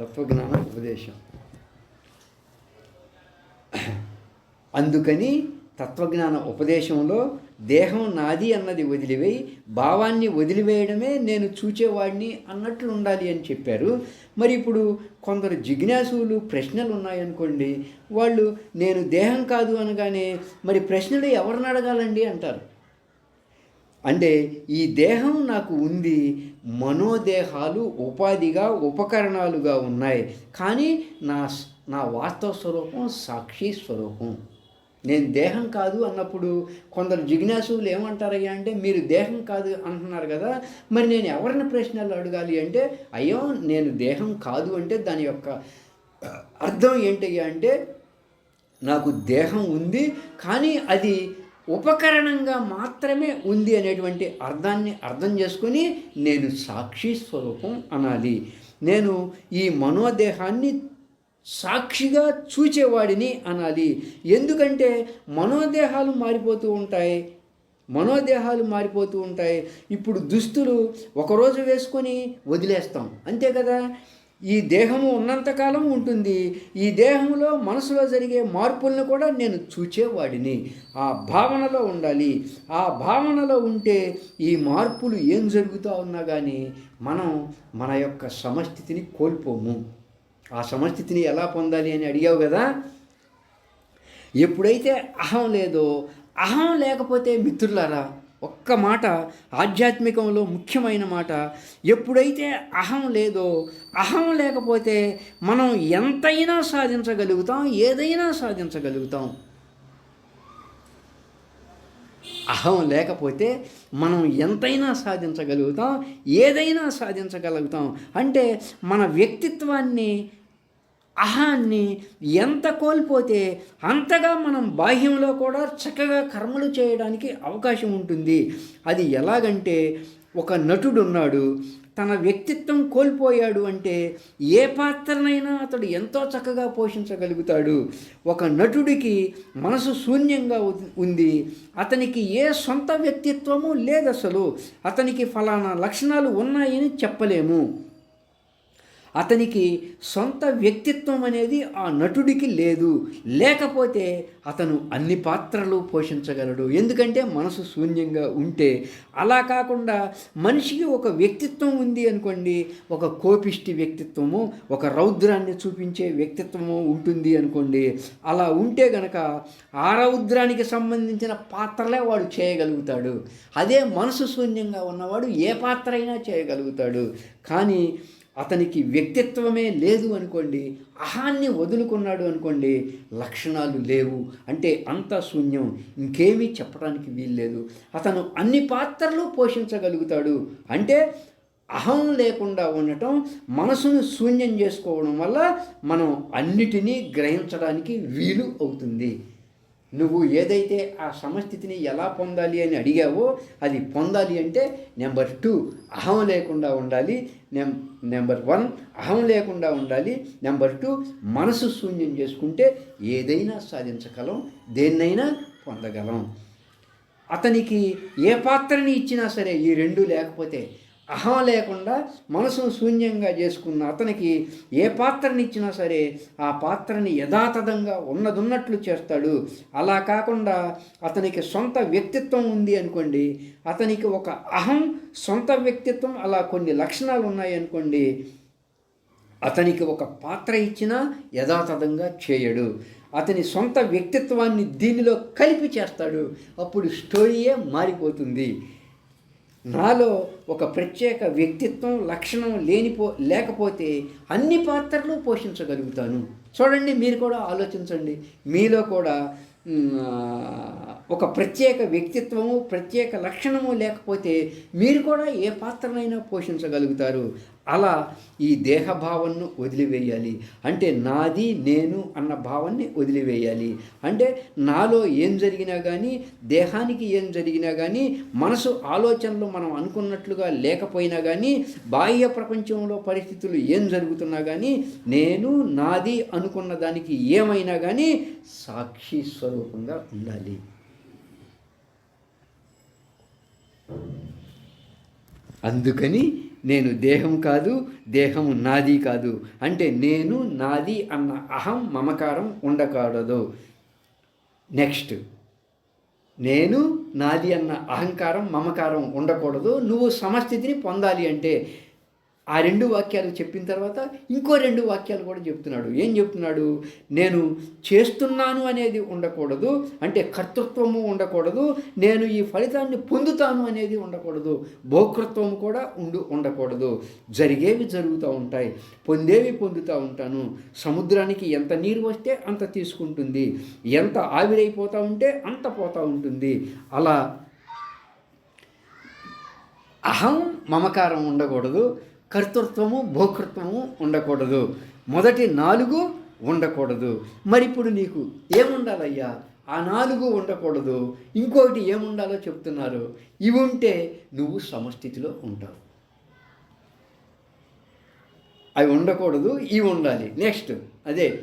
తత్వజ్ఞాన ఉపదేశం. అందుకని తత్వజ్ఞాన ఉపదేశంలో దేహం నాది అన్నది వదిలివేయి భావాన్ని వదిలివేయడమే నేను చూచేవాడిని అన్నట్లు ఉండాలి అని చెప్పారు. మరి ఇప్పుడు కొందరు జిజ్ఞాసులు ప్రశ్నలు ఉన్నాయనుకోండి వాళ్ళు నేను దేహం కాదు అనగానే మరి ప్రశ్నలు ఎవరిని అడగాలండి అంటారు? అంటే ఈ దేహం నాకు ఉంది మనోదేహాలు ఉపాధిగా ఉపకరణాలుగా ఉన్నాయి. కానీ నా నా వాస్తవ స్వరూపం సాక్షి స్వరూపం. నేను దేహం కాదు అన్నప్పుడు కొందరు జిజ్ఞాసులు ఏమంటారయ్యా అంటే మీరు దేహం కాదు అంటున్నారు కదా మరి నేను ఎవరిని ప్రశ్నలు అడగాలి అంటే అయ్యో నేను దేహం కాదు అంటే దాని యొక్క అర్థం ఏంటయ్యా అంటే నాకు దేహం ఉంది కానీ అది ఉపకరణంగా మాత్రమే ఉంది అనేటువంటి అర్థాన్ని అర్థం చేసుకుని నేను సాక్షి స్వరూపం అనాలి. నేను ఈ మనోదేహాన్ని సాక్షిగా చూచేవాడిని అనాలి. ఎందుకంటే మనోదేహాలు మారిపోతూ ఉంటాయి. మనోదేహాలు మారిపోతూ ఉంటాయి. ఇప్పుడు దుస్తులు ఒకరోజు వేసుకొని వదిలేస్తాం. అంతే కదా? ఈ దేహము ఉన్నంతకాలం ఉంటుంది. ఈ దేహంలో మనసులో జరిగే మార్పులను కూడా నేను చూచేవాడిని. ఆ భావనలో ఉండాలి. ఆ భావనలో ఉంటే ఈ మార్పులు ఏం జరుగుతూ ఉన్నా కానీ మనం మన యొక్క సమస్థితిని కోల్పోము. ఆ సమస్థితిని ఎలా పొందాలి అని అడిగావు కదా? ఎప్పుడైతే అహం లేదో అహం లేకపోతే మిత్రులారా ఒక్క మాట ఆధ్యాత్మికంలో ముఖ్యమైన మాట ఎప్పుడైతే అహం లేదో అహం లేకపోతే మనం ఎంతైనా సాధించగలుగుతాం ఏదైనా సాధించగలుగుతాం. అహం లేకపోతే మనం ఎంతైనా సాధించగలుగుతాం ఏదైనా సాధించగలుగుతాం. అంటే మన వ్యక్తిత్వాన్ని అహాన్ని ఎంత కోల్పోతే అంతగా మనం బాహ్యంలో కూడా చక్కగా కర్మలు చేయడానికి అవకాశం ఉంటుంది. అది ఎలాగంటే ఒక నటుడు ఉన్నాడు తన వ్యక్తిత్వం కోల్పోయాడు అంటే ఏ పాత్రనైనా అతడు ఎంతో చక్కగా పోషించగలుగుతాడు. ఒక నటుడికి మనసు శూన్యంగా ఉంది అతనికి ఏ సొంత వ్యక్తిత్వము లేదు అసలు అతనికి ఫలానా లక్షణాలు ఉన్నాయని చెప్పలేము. అతనికి సొంత వ్యక్తిత్వం అనేది ఆ నటుడికి లేదు. లేకపోతే అతను అన్ని పాత్రలు పోషించగలడు. ఎందుకంటే మనసు శూన్యంగా ఉంటే. అలా కాకుండా మనిషికి ఒక వ్యక్తిత్వం ఉంది అనుకోండి ఒక కోపిష్టి వ్యక్తిత్వము ఒక రౌద్రాన్ని చూపించే వ్యక్తిత్వము ఉంటుంది అనుకోండి. అలా ఉంటే గనక ఆ రౌద్రానికి సంబంధించిన పాత్రలే వాడు చేయగలుగుతాడు. అదే మనసు శూన్యంగా ఉన్నవాడు ఏ పాత్ర అయినా చేయగలుగుతాడు. కానీ అతనికి వ్యక్తిత్వమే లేదు అనుకోండి అహాన్ని వదులుకున్నాడు అనుకోండి లక్షణాలు లేవు. అంటే అంత శూన్యం. ఇంకేమీ చెప్పడానికి వీల్లేదు. అతను అన్ని పాత్రలు పోషించగలుగుతాడు. అంటే అహం లేకుండా ఉండటం మనసును శూన్యం చేసుకోవడం వల్ల మనం అన్నిటినీ గ్రహించడానికి వీలు అవుతుంది. నువ్వు ఏదైతే ఆ సమస్థితిని ఎలా పొందాలి అని అడిగావో అది పొందాలి అంటే నెంబర్ టూ అహం లేకుండా ఉండాలి. నెం నెంబర్ వన్ అహం లేకుండా ఉండాలి. నెంబర్ టూ మనసు శూన్యం చేసుకుంటే ఏదైనా సాధించగలం దేన్నైనా పొందగలం. అతనికి ఏ పాత్రని ఇచ్చినా సరే ఈ రెండు లేకపోతే అహం లేకుండా మనసును శూన్యంగా చేసుకున్న అతనికి ఏ పాత్రని ఇచ్చినా సరే ఆ పాత్రని యథాతథంగా ఉన్నదున్నట్లు చేస్తాడు. అలా కాకుండా అతనికి సొంత వ్యక్తిత్వం ఉంది అనుకోండి అతనికి ఒక అహం సొంత వ్యక్తిత్వం అలా కొన్ని లక్షణాలు ఉన్నాయి అనుకోండి అతనికి ఒక పాత్ర ఇచ్చినా యథాతథంగా చేయడు. అతని సొంత వ్యక్తిత్వాన్ని దీనిలో కలిపి చేస్తాడు. అప్పుడు స్టోరీయే మారిపోతుంది. నాలో ఒక ప్రత్యేక వ్యక్తిత్వం లక్షణం లేనిపో లేకపోతే అన్ని పాత్రలు పోషించగలుగుతాను. చూడండి మీరు కూడా ఆలోచించండి. మీలో కూడా ఒక ప్రత్యేక వ్యక్తిత్వము ప్రత్యేక లక్షణము లేకపోతే మీరు కూడా ఏ పాత్రనైనా పోషించగలుగుతారు. అలా ఈ దేహభావాన్ని వదిలివేయాలి. అంటే నాది నేను అన్న భావాన్ని వదిలివేయాలి. అంటే నాలో ఏం జరిగినా కానీ దేహానికి ఏం జరిగినా కానీ మనసు ఆలోచనలు మనం అనుకున్నట్లుగా లేకపోయినా కానీ బాహ్య ప్రపంచంలో పరిస్థితులు ఏం జరుగుతున్నా కానీ నేను నాది అనుకున్న దానికి ఏమైనా కానీ సాక్షి స్వరూపంగా ఉండాలి. అందుకని నేను దేహం కాదు దేహం నాది కాదు. అంటే నేను నాది అన్న అహం మమకారం ఉండకూడదు. నెక్స్ట్ నేను నాది అన్న అహంకారం మమకారం ఉండకూడదు. నువ్వు సమస్థితిని పొందాలి అంటే ఆ రెండు వాక్యాలు చెప్పిన తర్వాత ఇంకో రెండు వాక్యాలు కూడా చెప్తున్నాడు. ఏం చెప్తున్నాడు? నేను చేస్తున్నాను అనేది ఉండకూడదు. అంటే కర్తృత్వము ఉండకూడదు. నేను ఈ ఫలితాన్ని పొందుతాను అనేది ఉండకూడదు. భోకృత్వం కూడా ఉండు ఉండకూడదు. జరిగేవి జరుగుతూ ఉంటాయి. పొందేవి పొందుతూ ఉంటాను. సముద్రానికి ఎంత నీరు వస్తే అంత తీసుకుంటుంది. ఎంత ఆవిరైపోతూ ఉంటే అంత పోతూ ఉంటుంది. అలా అహం మమకారం ఉండకూడదు. కర్తృత్వము భోకృత్వము ఉండకూడదు. మొదటి నాలుగు ఉండకూడదు. మరి ఇప్పుడు నీకు ఏముండాలయ్యా? ఆ నాలుగు ఉండకూడదు. ఇంకొకటి ఏముండాలో చెప్తున్నారు. ఇవి ఉంటే నువ్వు సమస్థితిలో ఉంటావు. అవి ఉండకూడదు ఇవి ఉండాలి. నెక్స్ట్ అదే